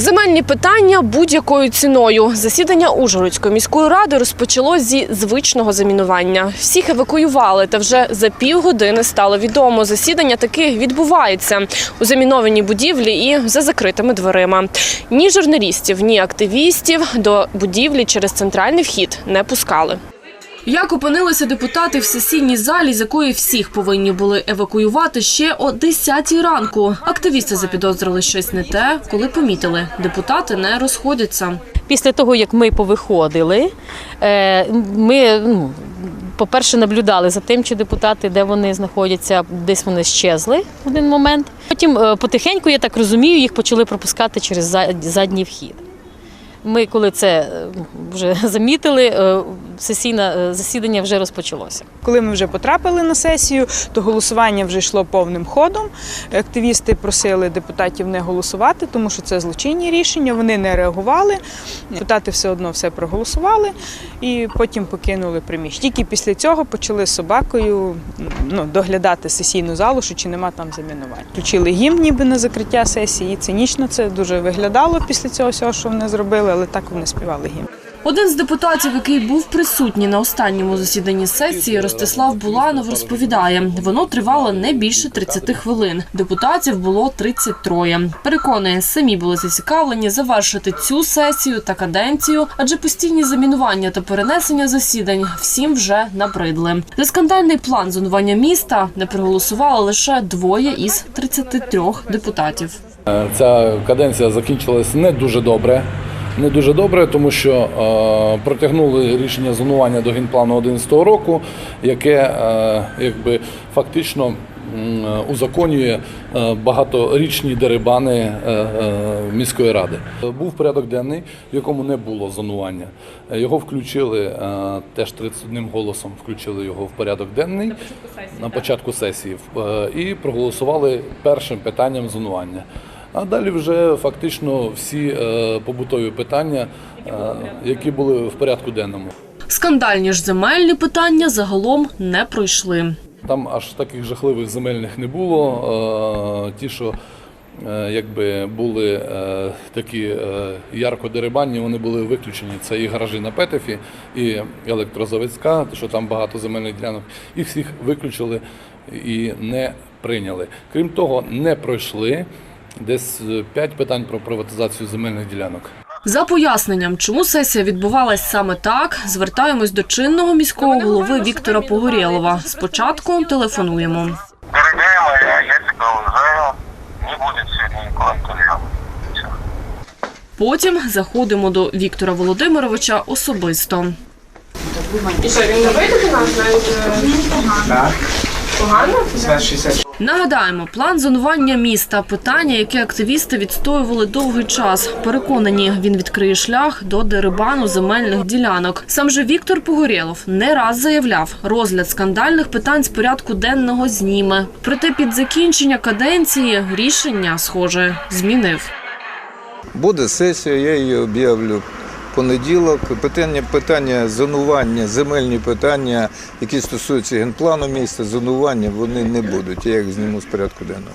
Земельні питання будь-якою ціною. Засідання Ужгородської міської ради розпочалось зі звичного замінування. Всіх евакуювали, та вже за півгодини стало відомо. Засідання таки відбувається у замінованій будівлі і за закритими дверима. Ні журналістів, ні активістів до будівлі через центральний вхід не пускали. Як опинилися депутати в сесійній залі, з якої всіх повинні були евакуювати ще о 10 ранку. Активісти запідозрили щось не те, коли помітили, депутати не розходяться. Після того, як ми повиходили, е, ми, ну, по-перше, наблюдали за тим, чи депутати, де вони знаходяться, десь вони щезли в один момент. Потім е, потихеньку, я так розумію, їх почали пропускати через задній вхід. Ми, коли це е, вже замітили, сесійне засідання вже розпочалося. Коли ми вже потрапили на сесію, то голосування вже йшло повним ходом. Активісти просили депутатів не голосувати, тому що це злочинні рішення. Вони не реагували. Депутати все одно все проголосували і потім покинули приміщення. Тільки після цього почали з собакою ну, доглядати сесійну залу, що чи нема там замінувань. Включили гімн ніби на закриття сесії. Цинічно це дуже виглядало після цього всього, що вони зробили, але так вони співали гімн. Один з депутатів, який був присутній на останньому засіданні сесії, Ростислав Буланов розповідає, воно тривало не більше 30 хвилин. Депутатів було 33. Переконує, самі були зацікавлені завершити цю сесію та каденцію, адже постійні замінування та перенесення засідань всім вже набридли. За скандальний план зонування міста не проголосували лише двоє із 33 депутатів. Ця каденція закінчилась не дуже добре. Не дуже добре, тому що е, протягнули рішення зонування до генплану 2011 року, яке е, якби фактично е, узаконює е, багаторічні дерибани е, міської ради. Був порядок денний, в якому не було зонування. Його включили теж 31 голосом. Включили його в порядок денний на початку сесії е, і проголосували першим питанням зонування. А далі вже фактично всі е, побутові питання, е, які були в порядку денному. Скандальні ж земельні питання загалом не пройшли. Там аж таких жахливих земельних не було. Е, Ті, що е, якби були е, такі е, ярко дерибанні, вони були виключені. Це і гаражі на Петефі, і електрозаводська, що там багато земельних ділянок. Їх всіх виключили і не прийняли. Крім того, не пройшли десь 5 питань про приватизацію земельних ділянок. За поясненням, чому сесія відбувалась саме так, звертаємось до чинного міського голови Віктора Погорєлова. Спочатку телефонуємо. Дорогая я уважаю. Не сегодня никакого интервью. Потім заходимо до Віктора Володимировича особисто. І що, він не вийде до нас навіть погано? Нагадаємо, план зонування міста питання, яке активісти відстоювали довгий час. Переконані, він відкриє шлях до дерибану земельних ділянок. Сам же Віктор Погорєлов не раз заявляв, розгляд скандальних питань з порядку денного зніме. Проте під закінчення каденції рішення, схоже, змінив. Буде сесія, я її об'явлю понеділок. Питання, питання зонування, земельні питання, які стосуються генплану міста, зонування, вони не будуть. Я їх зніму з порядку денного.